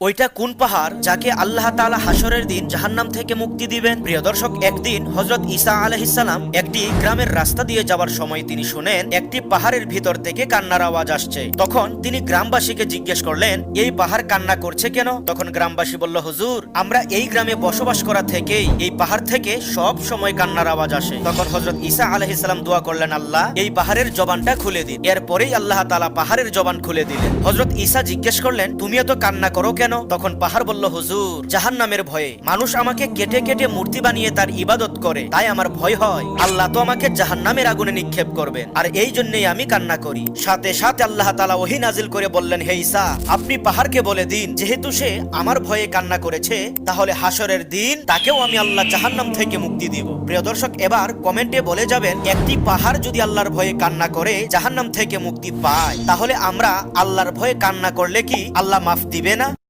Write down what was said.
ওইটা কোন পাহাড় যাকে আল্লাহ তাআলা হাসরের দিন জাহান্নাম থেকে মুক্তি দিবেন? প্রিয় দর্শক, একদিন হজরত ঈসা আলহিসাল্লাম একটি গ্রামের রাস্তা দিয়ে যাওয়ার সময় তিনি শুনেন, একটি পাহাড়ের ভিতর থেকে কান্নার আওয়াজ আসছে। তখন তিনি গ্রামবাসীকে জিজ্ঞেস করলেন, এই পাহাড় কান্না করছে কেন? তখন গ্রামবাসী বলল, হুজুর, আমরা এই গ্রামে বসবাস করা থেকেই এই পাহাড় থেকে সব সময় কান্নার আওয়াজ আসে। তখন হজরত ঈসা আলহিসাল্লাম দোয়া করলেন, আল্লাহ, এই পাহাড়ের জবানটা খুলে দিন। এরপরেই আল্লাহ তাআলা পাহাড়ের জবান খুলে দিলেন। হজরত ইসা জিজ্ঞেস করলেন তুমি এত কান্না করো কেন? তখন পাহাড় বলল, হুজুর জাহান নামের ভয়ে মানুষ আমাকে কেটে কেটে মূর্তি বানিয়ে তার ইবাদত করে। তাই আমার ভয় হয়। আল্লাহ তো আমাকে জাহান নামের আগুনে নিক্ষেপ করবেন। আর এই জন্যই আমি কান্না করি। সাথে সাথে আল্লাহ তালা ওহি নাজিল করে বললেন, হে ঈসা, আপনি পাহাড়কে বলে দিন, যেহেতু সে আমার ভয়ে কান্না করেছে, তাহলে হাসরের দিন তাকেও আমি আল্লাহ জাহান্নাম থেকে মুক্তি দিব। প্রিয় দর্শক, এবার কমেন্টে বলে যাবেন, একটি পাহাড় যদি আল্লাহর ভয়ে কান্না করে, জাহান্নাম থেকে মুক্তি পায়, তাহলে আমরা আল্লাহর ভয়ে কান্না করলে কি আল্লাহ মাফ দিবে না?